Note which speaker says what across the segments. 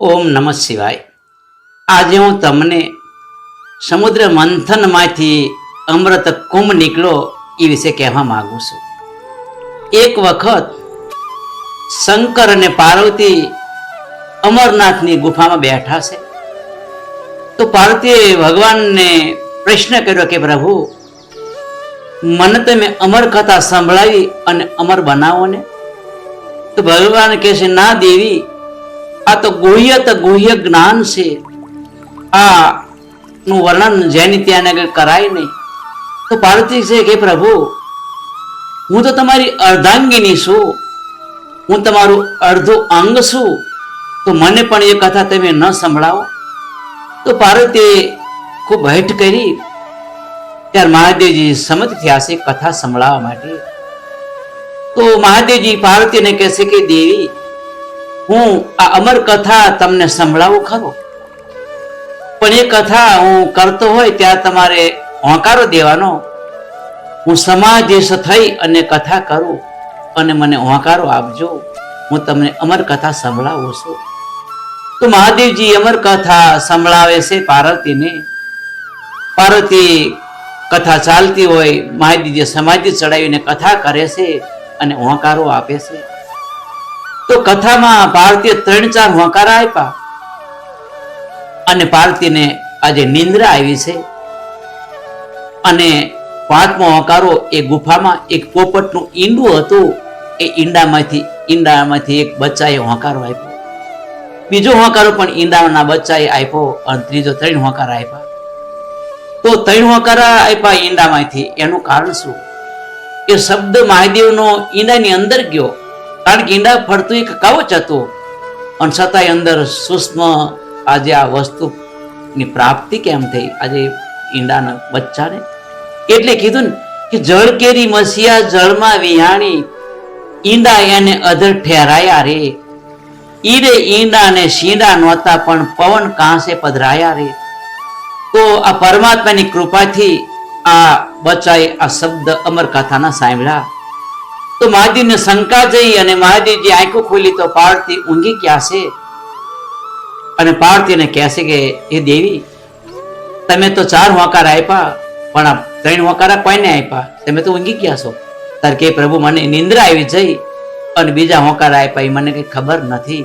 Speaker 1: ઓમ નમઃ શિવાય. આજે હું તમને સમુદ્ર મંથનમાંથી અમૃત કુંભ નીકળો એ વિશે કહેવા માગું છું. એક વખત શંકર અને પાર્વતી અમરનાથની ગુફામાં બેઠા છે. તો પાર્વતીએ ભગવાનને પ્રશ્ન કર્યો કે, પ્રભુ, મને તમે અમર કથા સંભળાવી અને અમર બનાવો ને. તો ભગવાન કહે છે, ના દેવી આ તો ગુહ્ય તો ગુહ્ય જ્ઞાન છે. આ નું વર્ણન જેની ત્યાં આગળ કરાય નહીં. તો પાર્વતી છે કે પ્રભુ, હું તો તમારી અર્ધાંગીની છું. હું તમારું અડધું અંગ છું. તો મને પણ એ કથા તમે ન સંભળાવો. તો પાર્વતીએ ખૂબ હેઠ કરી. ત્યારે મહાદેવજી સમજ થયા છે કથા સંભળાવવા માટે. તો મહાદેવજી પાર્વતીને કહેશે કે, દેવી હું આ અમર કથા તમને સંભળાવું ખરો? પણ એ કથા હું કરતો હોય ત્યાં તમારે હોંકારો દેવાનો. હું સમાધિસ્થ થઈ અને કથા કરું અને મને હોંકારો આપજો. હું તમને અમર કથા સંભળાવું છું. તો મહાદેવજી અમર કથા સંભળાવે છે પાર્વતીને. પાર્વતી કથા ચાલતી હોય, મહાદેવજી સમાધિ ચડાવીને કથા કરે છે અને હોંકારો આપે છે. તો કથામાં ભારતીય ત્રણ ચાર હોંકારા આપ્યા અને ભારતીને આજે નિંદ્રા આવી છે. અને પાંચમો હોંકારો એ ગુફામાં એક પોપટનું ઈંડું હતું. એ ઈંડામાંથી ઈંડામાંથી એક બચ્ચાએ હોંકારો આપ્યો બીજો હોંકારો પણ ઈંડાના બચ્ચાએ આપ્યો અને ત્રીજો ત્રણ હોંકારા આપ્યા તો ત્રણ હોંકારા આપ્યા ઈંડામાંથી. એનું કારણ શું? એ શબ્દ મહાદેવનો ઈંડાની અંદર ગયો. કારણ કે ઈંડા ફરતું એક કવચ હતું. અને છતાંય અંદર સૂક્ષ્મ આજે આ વસ્તુની પ્રાપ્તિ કેમ થઈ? આજે ઈંડાના બચ્ચાને? એટલે કીધું ને કે જળ કેરી મસીયા જળમાં વિહાણી, ઈંડા એને અધર ઠેરાયા રે. ઈરે ઈંડા ને શીંડા નહોતા, પણ પવન કાંસે પધરાયા રે. તો આ પરમાત્માની કૃપાથી આ બચાય આ શબ્દ અમર કથાના સાંભળ્યા. તો મહાદેવને શંકા જઈ અને મહાદેવજી આંખો ખોલી તો પાર્વતી ઊંઘી ક્યાં છે. અને પાર્વતીને કહેશે કે એ દેવી, તમે તો ચાર હોંકાર આપ્યા પણ આ ત્રણ હોંકારા કોઈને આપ્યા તમે તો ઊંઘી ગયા છો. તાર કે પ્રભુ, મને નિંદ્રા આવી જઈ અને બીજા હોંકાર આપ્યા એ મને કઈ ખબર નથી.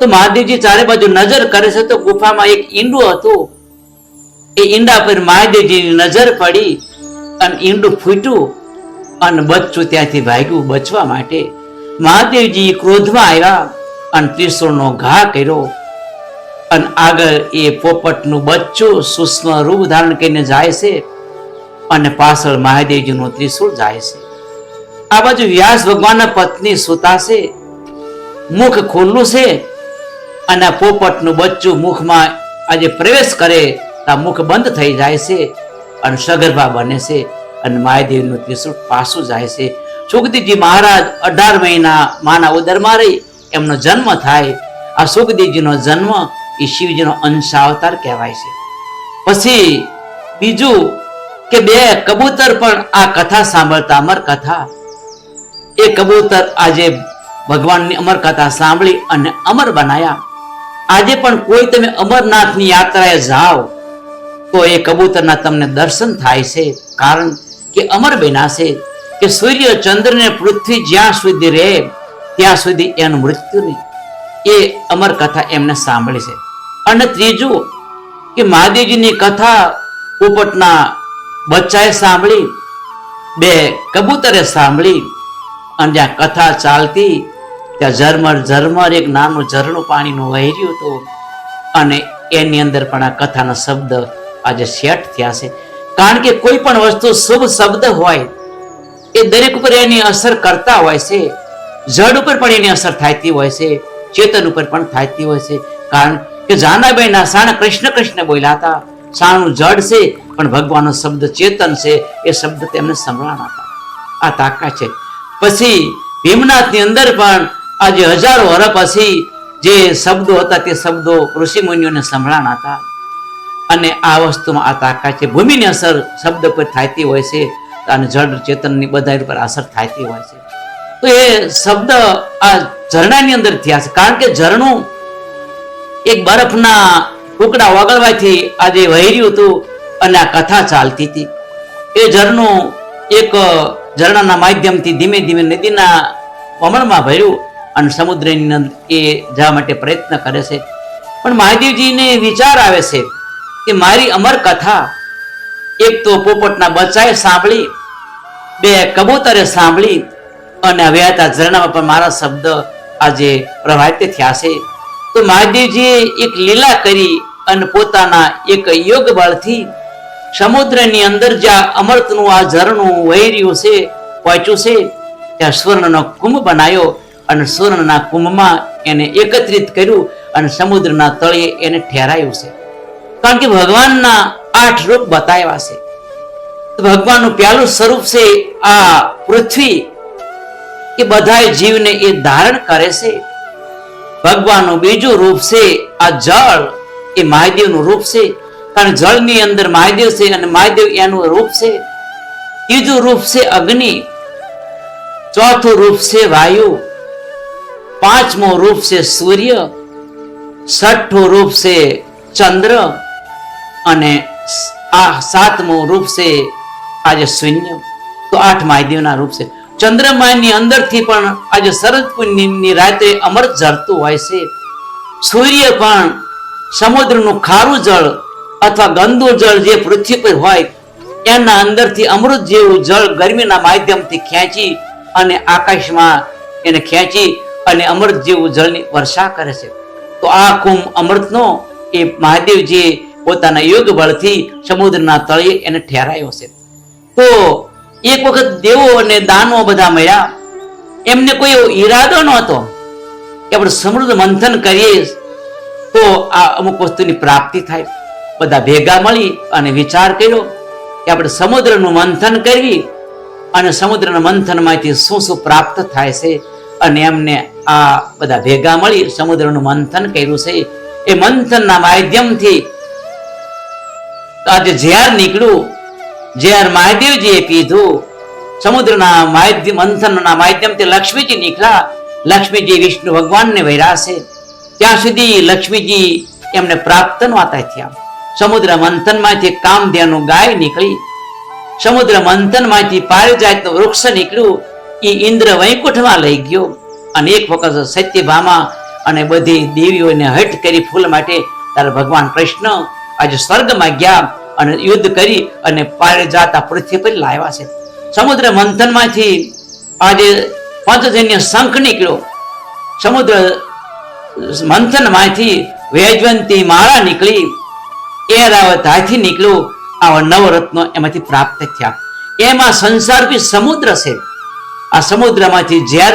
Speaker 1: તો મહાદેવજી ચારે બાજુ નજર કરે છે, તો ગુફામાં એક ઈંડું હતું. એ ઈંડા પર મહાદેવજીની નજર પડી અને ઈંડું ફૂટ્યું. અને બચ્ચું ત્યાંથી ભાગ્યું બચવા માટે. મહાદેવજી ક્રોધમાં આવ્યા અને ત્રિશુળનો ઘા કર્યો. અને આગળ એ પોપટનું બચ્ચું સૂક્ષ્મ રૂપ ધારણ કરીને જાય છે અને પાછળ મહાદેવજીનું ત્રિશુળ જાય છે. આ બાજુ વ્યાસ ભગવાનના પત્ની સુતા છે. મુખ ખુલ્લું છે અને પોપટનું બચ્ચું મુખમાં આજે પ્રવેશ કરે તો મુખ બંધ થઈ જાય છે અને સગર્ભા બને છે. અને મહાદેવનું ત્રિશુળ પાછું જાય છે. સુખદેવજી મહારાજ અઢાર મહિના માના ઉદરમાં રહી. એમનો જન્મ થાય. આ સુખદેવજીનો જન્મ એ શિવજીનો અંશાવતાર કહેવાય છે. પછી બીજું કે બે કબૂતર પણ આ કથા સાંભળતા અમર કથા. એ કબૂતર આજે ભગવાનની અમર કથા સાંભળી અને અમર બનાયા. આજે પણ કોઈ તમે અમરનાથની યાત્રાએ જાઓ તો એ કબૂતરના તમને દર્શન થાય છે. કારણ કે અમર બન્યા કે સૂર્ય ચંદ્ર ને પૃથ્વી જ્યાં સુધી રહે, ત્યાં સુધી એનું મૃત્યુ નહીં. એ અમર કથા એમને સાંભળી છે. અને ત્રીજું, કે મહાદેવજીની કથા પોપટના બચ્ચાએ સાંભળી, બે કબૂતરે સાંભળી, અને જ્યાં કથા ચાલતી, ત્યાં ઝરમર ઝરમર, એક નાનું ઝરણું પાણીનું વહેર્યું હતું. અને એની અંદર પણ આ કથાના શબ્દ આજે સેટ થયા છે. કારણ કે કોઈ પણ વસ્તુ શુભ શબ્દ હોય, એ દરેક ઉપર એની અસર કરતા હોય છે. જડ ઉપર પણ એની અસર થતી હોય છે. ચેતન ઉપર પણ થતી હોય છે. કારણ કે જાનાબાઈના સાણા કૃષ્ણ કૃષ્ણ બોલ્યા હતા. સાણું જડ છે, પણ ભગવાનનો શબ્દ ચેતન છે. એ શબ્દ તેમને સંભળાણા હતા. આ તાકાત છે. પછી ભીમનાથની અંદર પણ આજે હજારો વર્ષ પછી જે શબ્દો હતા તે શબ્દો ઋષિ મુનિઓને સંભળાણા હતા. અને આ વસ્તુમાં આ તાકાત છે. ભૂમિની અસર શબ્દ પર થતી હોય છે અને જળ ચેતનની બધા ઉપર અસર થતી હોય છે. તો એ શબ્દ આ ઝરણાની અંદર થયા છે. કારણ કે ઝરણું એક બરફના ટુકડા ઓગળવાથી આજે વહેર્યું હતું અને આ કથા ચાલતી હતી. એ ઝરણું એક ઝરણાના માધ્યમથી ધીમે ધીમે નદીના વમણમાં ભર્યું અને સમુદ્રની અંદર એ જવા માટે પ્રયત્ન કરે છે. પણ મહાદેવજીને વિચાર આવે છે કે મારી અમર કથા એક તો પોપટના બચ્ચાએ સાંભળી, બે કબૂતરે સાંભળી અને વહેતા ઝરણામાં પણ મારા શબ્દ આજે પ્રભાવિત થયા છે. તો મહાદેવજીએ એક લીલા કરી અને પોતાના એક યોગ બળથી સમુદ્રની અંદર જ્યાં અમૃતનું આ ઝરણું વહી છે, પહોંચ્યું છે, ત્યાં સ્વર્ણનો કુંભ બનાવ્યો અને સ્વર્ણના કુંભમાં એને એકત્રિત કર્યું અને સમુદ્રના તળિયે એને ઠેરાયું છે. કારણ કે ભગવાનના આઠ રૂપ બતાવ્યા છે. ભગવાનનું પહેલું સ્વરૂપ છે આ પૃથ્વી, કે બધાય જીવને એ ધારણ કરે છે. ભગવાનનું બીજું રૂપ છે આ જળ, એ મહાદેવનું રૂપ છે. કારણ જળની અંદર મહાદેવ છે અને મહાદેવ એનું રૂપ છે. ત્રીજું રૂપ છે અગ્નિ, ચોથું રૂપ છે વાયુ, પાંચમું રૂપ છે સૂર્ય, છઠ્ઠું રૂપ છે ચંદ્ર અને આ સાતમું રૂપ છે આજે શૂન્ય, તો આઠ મહાદેવના રૂપ છે. ચંદ્રમાની અંદરથી પણ આજે શરદ પૂર્ણિમની રાતે અમૃત ઝરતું હોય છે. સૂર્ય પણ સમુદ્રનું ખારું જળ અથવા ગંદુ જળ જે પૃથ્વી પર હોય, એના અંદરથી અમૃત જેવું જળ ગરમીના માધ્યમથી ખેંચી અને આકાશમાં એને ખેંચી અને અમૃત જેવું જળની વર્ષા કરે છે. તો આ કુંભ અમૃતનો એ મહાદેવજીએ પોતાના યોગ બળથી સમુદ્રના તળિયે એને ઠેરાયો છે. તો એક વખત દેવો અને દાનો બધા મળ્યા. એમને કોઈ એવો ઈરાદો નહોતો કે આપણે સમૃદ્ધ મંથન કરીએ. તો આ અમુક વસ્તુની પ્રાપ્તિ થાય. બધા ભેગા મળી અને વિચાર કર્યો કે આપણે સમુદ્રનું મંથન કરવી અને સમુદ્રના મંથનમાંથી શું શું પ્રાપ્ત થાય છે અને એમને આ બધા ભેગા મળી સમુદ્રનું મંથન કર્યું છે. એ મંથનના માધ્યમથી આજે ઝેર નીકળ્યું ઝેર મહાદેવજીએ પીધું સમુદ્રના માધ્યમ, મંથનના માધ્યમથી લક્ષ્મીજી નીકળ્યા. લક્ષ્મીજી વિષ્ણુ ભગવાનને વૈરા ત્યાં સુધી લક્ષ્મીજી એમને પ્રાપ્ત નહોતા થયા. સમુદ્ર મંથનમાંથી કામધેનું ગાય નીકળી. સમુદ્ર મંથનમાંથી પારિજાતનું વૃક્ષ નીકળ્યું. એ ઇન્દ્ર વૈકુંઠમાં લઈ ગયો. અને એક વખત સત્યભામા અને બધી દેવીઓને હટ કરી ફૂલ માટે ત્યારે ભગવાન કૃષ્ણ આજે સ્વર્ગમાં ગયા અને યુદ્ધ કરી અને પારિજાત આ પૃથ્વી પર લાવ્યા છે. સમુદ્ર મંથનમાંથી આજે પંચજન્ય શંખ નીકળ્યો. સમુદ્ર મંથનમાંથી વૈજવંતી માળા નીકળી. એરાવત હાથી નીકળ્યું આવા નવરત્નો એમાંથી પ્રાપ્ત થયા. એમાં સંસાર બી સમુદ્ર છે. આ સમુદ્રમાંથી ઝેર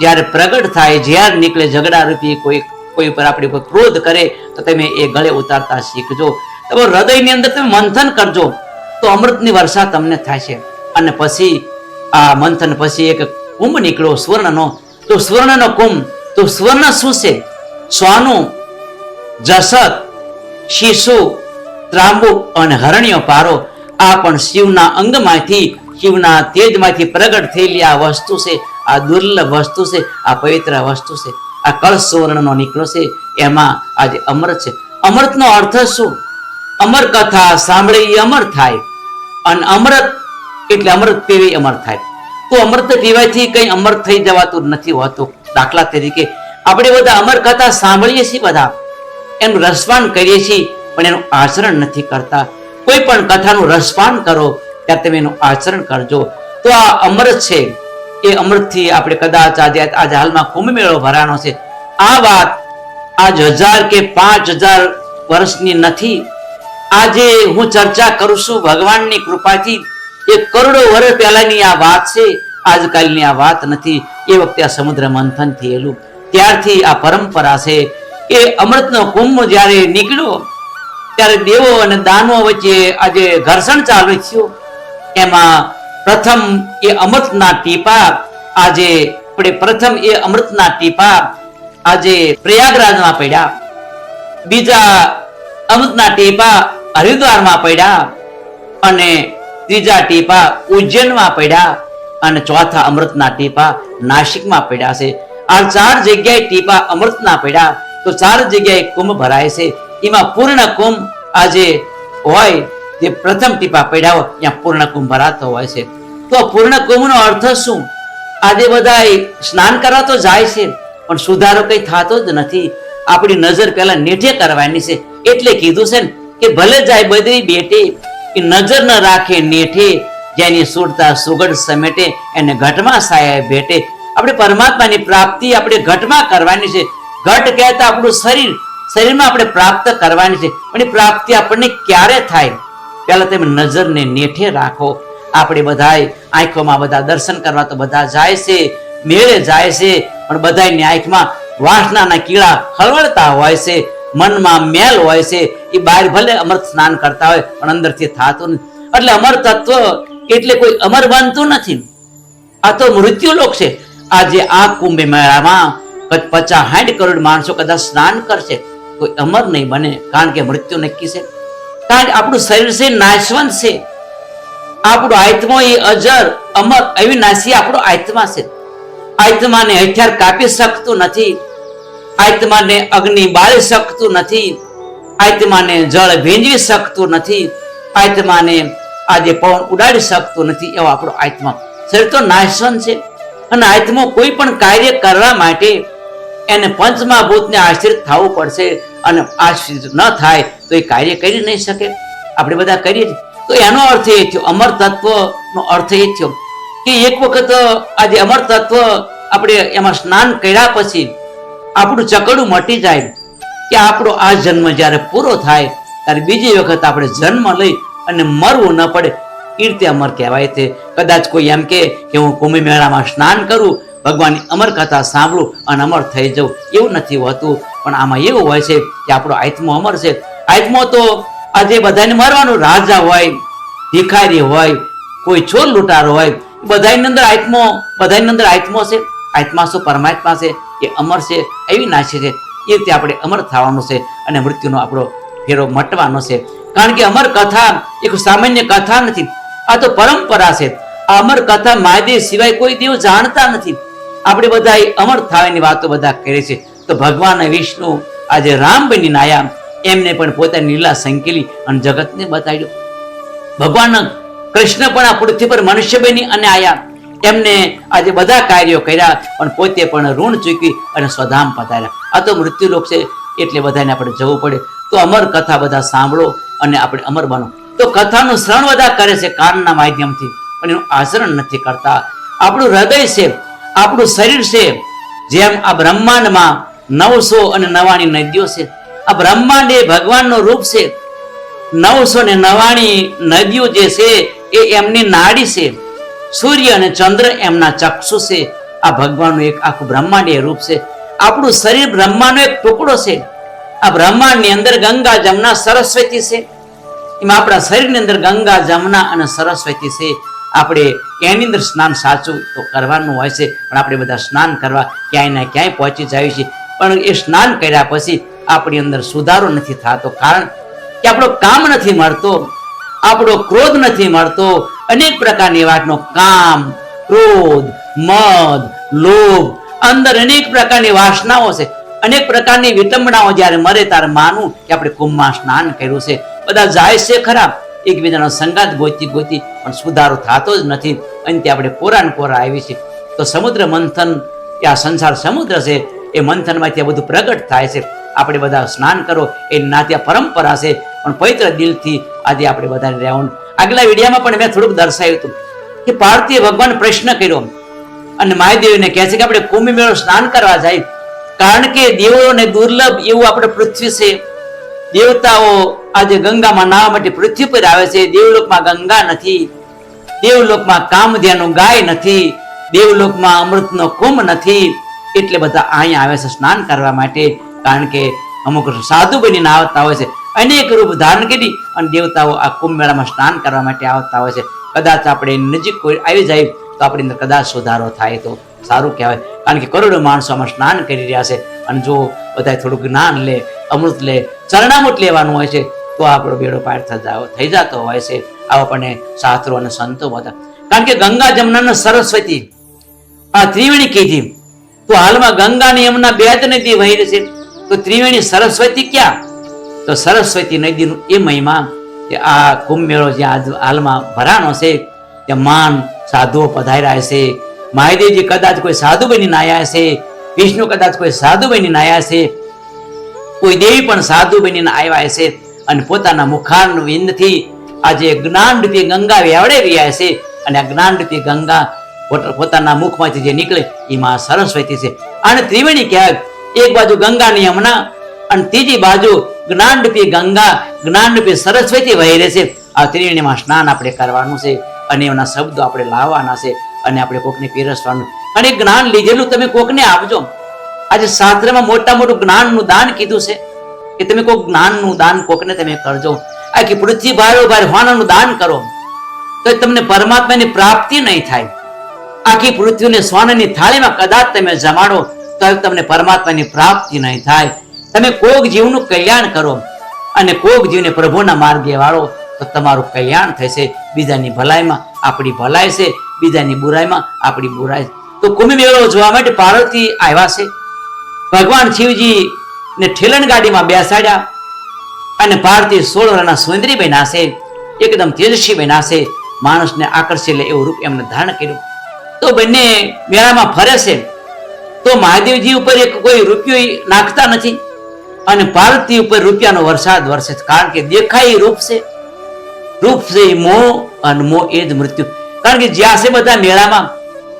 Speaker 1: જ્યારે પ્રગટ થાય ઝેર નીકળે ઝઘડા રૂપી કોઈ કોઈ ઉપર આપણી ઉપર ક્રોધ કરે, તો તમે એ ગળે ઉતારતા શીખજો. તમે હૃદયની અંદર તમે મંથન કરજો, તો અમૃતની વર્ષા તમને છે. અને પછી આ મંથન પછી એક કુંભ નીકળ્યો, સ્વર્ણનો. તો સ્વર્ણનો કુંભ, તો સ્વર્ણ શું છે? સોનું જસત, શીશુ, ત્રાંબુ અને હરણ્યો પારો. આ પણ શિવના અંગમાંથી, શિવના તેજમાંથી પ્રગટ થયેલી આ વસ્તુ છે, આ દુર્લભ વસ્તુ છે, આ પવિત્ર વસ્તુ છે. આ કળશ સુવર્ણનો નીકળો છે, એમાં આજે અમૃત છે. અમૃતનો અર્થ શું? અમર કથા સાંભળે એ અમર થાય. અને અમૃત એટલે અમૃત પીવી અમર થાય. તો અમૃત પીવાથી કઈ અમર થઈ જવાતું નથી હોતું. દાખલા તરીકે, આપણે બધા અમર કથા સાંભળીએ છીએ બધા. એનું રસપાન કરીએ છીએ, પણ એનું આચરણ નથી કરતા. કોઈ પણ કથાનું રસપાન કરો, ત્યારે તમે એનું આચરણ કરજો. તો આ અમૃત છે. એ અમૃતથી આપણે કદાચ આજે આજે હાલમાં કુંભ મેળો ભરાનો છે. આ વાત આજ હજાર કે પાંચ હજાર વર્ષની નથી. આજે હું ચર્ચા કરું છું ભગવાનની કૃપાથી. એ કરોડો વર્ષ પહેલાની આ વાત છે. આજકાલની આ વાત નથી. એ વખતે આ સમુદ્ર મંથન થયેલું. ત્યારથી આ પરંપરા છે એ અમૃતનો કુંભ જ્યારે નીકળ્યો, ત્યારે દેવો અને દાનવો વચ્ચે આજે ઘર્ષણ ચાલુ થયું. એમાં પ્રથમ એ અમૃતના ટીપા, આજે પ્રથમ એ અમૃતના ટીપા, આજે પ્રયાગરાજમાં પડ્યા. બીજા અમૃતના ટીપા હરિદ્વારમાં પડ્યા અને ત્રીજા ટીપા ઉજ્જૈનમાં પડ્યા અને ચોથા અમૃતના ટીપા નાસિકમાં પડ્યા છે. આ ચાર જગ્યાએ ટીપા અમૃતના પડ્યા. તો ચાર જગ્યાએ કુંભ ભરાય છે. એમાં પૂર્ણ કુંભ આજે હોય જે પ્રથમ ટીપા પડ્યા ત્યાં પૂર્ણ કુંભ ભરાતો હોય છે. તો પૂર્ણ કુંભનો અર્થ શું? આજે બધા સ્નાન કરવા તો જાય છે, પણ સુધારો કઈ થતો જ નથી. આપણી નજર પહેલા નેઠે કરવાની છે. એટલે કીધું છે ને કે ભલે જાય બદરી બેટે, એ નજર ન રાખે નેઠે. જેની સુરતા સુગઢ સમેટે, એને ઘટમાં સાયા ભેટે. આપણે પરમાત્માની પ્રાપ્તિ આપણે ઘટમાં કરવાની છે. ઘટ કહેતા આપણું શરીર, શરીરમાં આપણે પ્રાપ્ત કરવાની છે. પણ એ પ્રાપ્તિ આપણને ક્યારે થાય? પહેલા તમે નજરને નેઠે રાખો. આપણે બધાય આંખોમાં બધા દર્શન કરવા તો બધા જાય છે, મેળે જાય છે, પણ બધાની આંખમાં વાસનાના કીડા હળવળતા હોય છે, મનમાં મેલ હોય છે. એ બહાર ભલે અમૃત સ્નાન કરતા હોય, પણ અંદરથી થતું નથી. એટલે અમર તત્વ એટલે કોઈ અમર બનતું નથી. આ તો મૃત્યુ લોક છે. આજે આ કુંભ મેળામાં પચાસ સાઠ કરોડ માણસો કદાચ સ્નાન કરશે. કોઈ અમર નહીં બને, કારણ કે મૃત્યુ નક્કી છે. કારણ કે આપણું શરીર છે નાશવંત છે. આપણો આત્મા એ અજર, અમર એવી નાશી આપણો આત્મા છે. આત્માને હથિયાર કાપી શકતું નથી. આત્માને અગ્નિ બાળી શકતું નથી. આત્માને જળ ભીંજવી શકતું નથી. આત્માને આજે પવન ઉડાડી શકતું નથી એવો આપણો આત્મા. શરીર તો નાશવંત છે. અને આત્મા કોઈ પણ કાર્ય કરવા માટે એને પંચમહાભૂતને આશ્રિત થવું પડશે અને આશ્રિત ન થાય તો એ કાર્ય કરી નહીં શકે. આપણે બધા કરીએ છીએ. તો એનો અર્થ એ થયો, અમર તત્વનો અર્થ એ થયો કે એક વખત આજે અમર તત્વ આપણે એમાં સ્નાન કર્યા પછી આપણું ચકડું મટી જાય કે આપણો આ જન્મ જ્યારે પૂરો થાય ત્યારે બીજી વખત આપણે જન્મ લઈ અને મરવું ન પડે. એ રીતે અમર કહેવાય છે. કદાચ કોઈ એમ કે હું કુંભ મેળામાં સ્નાન કરું ભગવાનની અમર કથા સાંભળું અને અમર થઈ જવું એવું નથી હોતું. પણ આમાં એવું હોય છે કે આપણો આત્મો અમર છે. આત્મો તો આજે બધાને મરવાનું રાજા હોય, ભિખારી હોય, કોઈ ચોર લૂંટારો હોય. બધાની અંદર આત્મો, બધાની અંદર આત્મો છે. આત્મા શું? પરમાત્મા છે. એ અમર છે. એવી નાશે છે. એ રીતે આપણે અમર થવાનું છે અને મૃત્યુનો આપણો ફેરો મટવાનો છે. કારણ કે અમર કથા એક સામાન્ય કથા નથી. આ તો પરંપરા છે. આ અમર કથા મહાદેવ સિવાય કોઈ દેવ જાણતા નથી. આપણે બધા અમર થવાની વાતો બધા કરે છે. તો ભગવાન વિષ્ણુ આજે રામ બની નાયા એમને પણ પોતાની લીલા સંકેલી અને જગતને બતાવ્યું ભગવાન કૃષ્ણ પણ આ પૃથ્વી પર મનુષ્ય બની અને આયા. એમને આજે બધા કાર્યો કર્યા પણ પોતે પણ ઋણ ચૂકી અને સ્વધામ પધાર્યા. આ તો મૃત્યુ રોગ છે એટલે બધાને આપણે જવું પડે. તો અમર કથા બધા સાંભળો અને આપણે અમર બનો. તો કથાનું શ્રવણ બધા કરે છે કાનના માધ્યમથી. પણ એનું આચરણ નથી કરતા. આપણું હૃદય છે આપણું શરીર છે, જેમ આ બ્રહ્માંડમાં નવસો અને નવાણી નદીઓ છે. આ બ્રહ્માંડ એ ભગવાનનું રૂપ છે. નવસો ને નવાણી નદીઓ જે છે, એ એમની નાડી છે. સૂર્ય અને ચંદ્ર એમના ચક્ષુ છે. આ ભગવાનનું એક આખું બ્રહ્માંડીય રૂપ છે. આપણું શરીર બ્રહ્માંડનો એક ટુકડો છે. આ બ્રહ્માંડની અંદર ગંગા, જમના, સરસ્વતી છે. એમાં આપણા શરીરની અંદર ગંગા, જમના અને સરસ્વતી છે. આપણે એની અંદર સ્નાન સાચું તો કરવાનું હોય છે, પણ આપણે બધા સ્નાન કરવા ક્યાંય ને ક્યાંય પહોંચી જાય છે પણ એ સ્નાન કર્યા પછી આપણી અંદર સુધારો નથી થતો, કારણ કે આપણો કામ નથી મળતો, આપણો ક્રોધ નથી મળતો. અનેક પ્રકારની વાતનો કામ, ક્રોધ, મદ, લોભ, અંદર અનેક પ્રકારની વાસનાઓ છે. અનેક પ્રકારની વિટંબણાઓ જ્યારે મરે ત્યારે માનું કે આપણે કુંભમાં સ્નાન કર્યું છે. બધા જાય છે ખરા, એકબીજાનો સંગાત ગોતી ગોતી પણ સુધારો થતો જ નથી. અંતે આપણે કોરા ને કોરા આવી છે. તો સમુદ્ર મંથન કે આ સંસાર સમુદ્ર છે, એ મંથનમાંથી આ બધું પ્રગટ થાય છે. આપણે બધા સ્નાન કરો, એ નાત્ય પરંપરા છે. પણ પવિત્ર દિલથી આજે આપણે બધાને રહેવાનું. આગલા વિડીયામાં પણ મેં થોડુંક દર્શાવ્યું હતું કે પાર્થિવ ભગવાન પ્રશ્ન કર્યો. અને મહાદેવને કહે છે કે આપણે કુંભ મેળો સ્નાન કરવા જાય. કારણ કે દેવોને દુર્લભ એવું આપણે પૃથ્વી છે. દેવતાઓ આજે ગંગામાં નાહવા માટે પૃથ્વી પર આવે છે. દેવલોકમાં ગંગા નથી. દેવલોકમાં કામધેનું ગાય નથી. દેવલોકમાં અમૃતનો કુંભ નથી. એટલે બધા અહીંયા આવે છે સ્નાન કરવા માટે. કારણ કે અમુક સાધુ બની આવતા હોય છે. અનેક રૂપ ધારણ કરી અને દેવતાઓ આ કુંભ મેળામાં સ્નાન કરવા માટે આવતા હોય છે. કદાચ આપણે નજીક કોઈ આવી જાય તો આપણી અંદર કદાચ સુધારો થાય તો સારું કહેવાય. કારણ કે કરોડો માણસો આમાં સ્નાન કરી રહ્યા છે. અને જો બધા થોડું જ્ઞાન લે અમૃત લે, ચરણામૃત લેવાનું હોય છે, તો આપણો બેડો પાર થતા થઈ જતો હોય છે. આવો આપણને શાસ્ત્રો અને સંતો બધા કારણ કે ગંગા જમના સરસ્વતી, આ ત્રિવેણી કીધી. તો હાલમાં ગંગા ની યમુના બે જ નદી વહી રહી છે. તો ત્રિવેણી સરસ્વતી ક્યાં? તો સરસ્વતી નદીનું એ મહિમા કે આ કુંભ મેળો જ્યાં હાલમાં ભરાનો છે, ત્યાં માન સાધુઓ પધાર્યા છે. મહાદેવજી કદાચ કોઈ સાધુ બની નાયા છે, વિષ્ણુ કદાચ કોઈ સાધુ બની નાયા છે. કોઈ દેવી પણ સાધુ બનીને આવ્યા છે અને પોતાના મુખારનું વિંદથી આજે જ્ઞાનરૂપી ગંગા વેવડે રહ્યા છે અને આ જ્ઞાનરૂપી ગંગા પોતાના મુખમાંથી જે નીકળે એ માં સરસ્વતી છે. અને ત્રિવેણી કહેવાય એક બાજુ ગંગાની યમુના અને ત્રીજી બાજુ જ્ઞાનરૂપી ગંગા, જ્ઞાનરૂપી સરસ્વતી વહી રહે છે. આ ત્રિવેણીમાં સ્નાન આપણે કરવાનું છે અને એના શબ્દો આપણે લાવવાના છે અને આપણે કોકને પીરસવાનું. અને જ્ઞાન લીધેલું તમે કોકને આપજો. આજે શાસ્ત્રમાં મોટા મોટું જ્ઞાનનું દાન કીધું છે કે તમે કોઈ જ્ઞાનનું દાન કોકને તમે કરજો. આખી પૃથ્વી ભારો ભાર હોનાનું દાન કરો. તો તમને પરમાત્માની પ્રાપ્તિ નહીં થાય. આખી પૃથ્વીને સ્વાનની થાળીમાં કદાચ તમે જમાડો તો તમને પરમાત્માની પ્રાપ્તિ નહીં થાય. તમે કોક જીવનું કલ્યાણ કરો અને કોક જીવને પ્રભુના માર્ગે વાળો, તો તમારું કલ્યાણ થશે. બીજાની ભલાઈમાં આપણી ભલાઈ છે, બીજાની બુરાઈમાં આપણી બુરાઈ. તો કુંભ મેળો જોવા માટે પાર્વતી આવ્યા છે. ભગવાન શિવજી ને ઠેલણ ગાડીમાં બેસાડ્યા અને ભારતીય સોળ વર્ષના સુંદરી બન્યા છે એકદમ તેજસ્વી બન્યા છે માણસને આકર્ષી લે એવું રૂપ એમને ધારણ કર્યું. તો બંને મેળામાં ફરે છે. તો મહાદેવજી ઉપર એક કોઈ રૂપિયો નાખતા નથી અને પાર્વતી ઉપર રૂપિયાનો વરસાદ વરસે કારણ કે દેખાય રૂપ છે. રૂપ છે એ મોહ અને મોહ એ જ મૃત્યુ. કારણ કે જ્યાં છે બધા મેળામાં,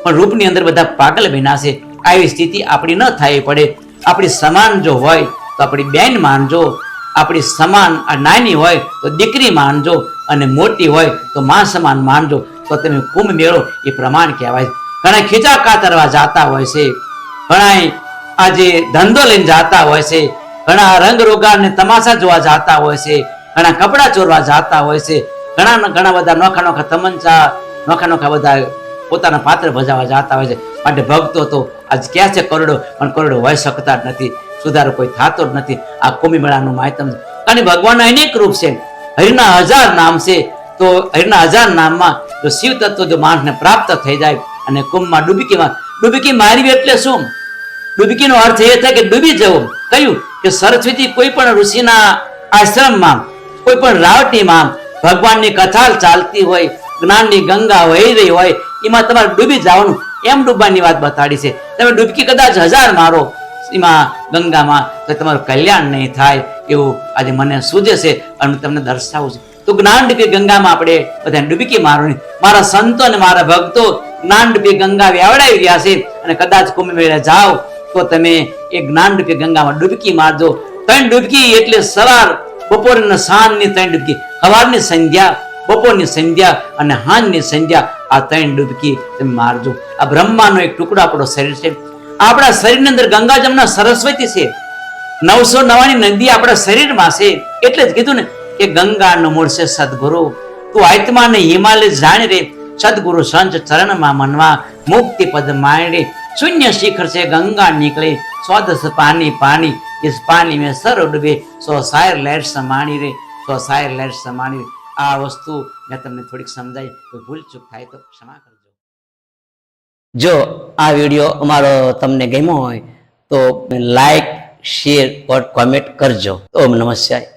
Speaker 1: પણ રૂપની અંદર બધા પાગલ બન્યા છે આવી સ્થિતિ આપણી ન થાય પડે. આપણી સમાન જો હોય તો આપણી બેન માનજો આપણી સમાન આ નાની હોય તો દીકરી માનજો અને મોટી હોય તો માં સમાન માનજો તો તમે કુંભ મેળો એ પ્રમાણ કહેવાય. ઘણા ખીચા કાતરવા જાતા હોય છે. ઘણા આજે ધંધો લઈને જાતા હોય છે. ઘણા રંગ રોગા અને તમાશા જોવા જાતા હોય છે. ઘણા કપડાં ચોરવા જાતા હોય છે. ઘણા ઘણા બધા નોખા નોખા તમંચા, નોખા નોખા બધા પોતાના પાત્ર ભજાવવા જાતા હોય છે. માટે ભક્તો તો આજ ક્યાં છે કરોડો? પણ કરોડો હોઈ શકતા જ નથી. સુધારો કોઈ થતો જ નથી. આ કુંભી મેળાનું માહિતમ અને ભગવાનના અનેક રૂપ છે. હરિના હજાર નામ છે. તો હરિના હજાર નામમાં જો શિવ તત્વ જો માણસને પ્રાપ્ત થઈ જાય અને કુંભમાં ડૂબકીમાં ડૂબકી મારવી એટલે શું? ડૂબકીનો અર્થ એ થાય કે ડૂબી જવું. કયું? કે સરસ્વતી કોઈ પણ ઋષિના આશ્રમમાં, કોઈ પણ રાવટીમાં ભગવાનની કથા ચાલતી હોય જ્ઞાનની ગંગા વહી રહી હોય, એમાં તમારે ડૂબી જવાનું. એમ ડૂબવાની વાત બતાડી છે. તમે ડૂબકી કદાચ હજાર મારો એમાં ગંગામાં, તો તમારું કલ્યાણ નહીં થાય એવું આજે મને સૂજે છે અને તમને દર્શાવું છું. તો જ્ઞાનરૂપી ગંગામાં આપણે બધાને ડૂબકી મારવાની. મારા સંતો અને મારા ભક્તો જ્ઞાનરૂપી ગંગા વ્યાવડાવી રહ્યા છે અને કદાચ કુંભ મેળે જાઓ તો તમે એ જ્ઞાન ડૂબી ગંગામાં ડૂબકી મારજો. ત્રણ ડૂબકી એટલે સવાર બપોર અને સાંજની ત્રણ ડૂબકી. સવારની સંધ્યા બપોરની સંધ્યા અને હાંજની સંધ્યા આ ત્રણ ડૂબકી તમે મારજો આ બ્રહ્માનો એક ટુકડો આપણો શરીર છે આપણા શરીરની અંદર ગંગા જમના સરસ્વતી છે નવસો નવાની નદી આપણા શરીરમાં છે એટલે જ કીધું ને કે ગંગાનું મૂળ છે સદગુરુ તું આત્માને હિમાલય જાણ રે સદગુરુ સંત ચરણમાં મનવા મુક્તિ પદ માંડે શૂન્ય શિખર છે ગંગા નીકળે સ્વાદસ પાણી પાણી इस पानी में सर डूबे સો શાયર લહેર સમાણી રે સો શાયર લહેર સમાણી રે આ વસ્તુ મેં તમને થોડીક સમજાય કોઈ ભૂલ ચૂક થાય તો ક્ષમા કરજો. જો આ વીડિયો અમારો તમને ગમ્યો હોય, તો લાઈક, શેર કોમેન્ટ કરજો. ઓમ નમઃ શિવાય.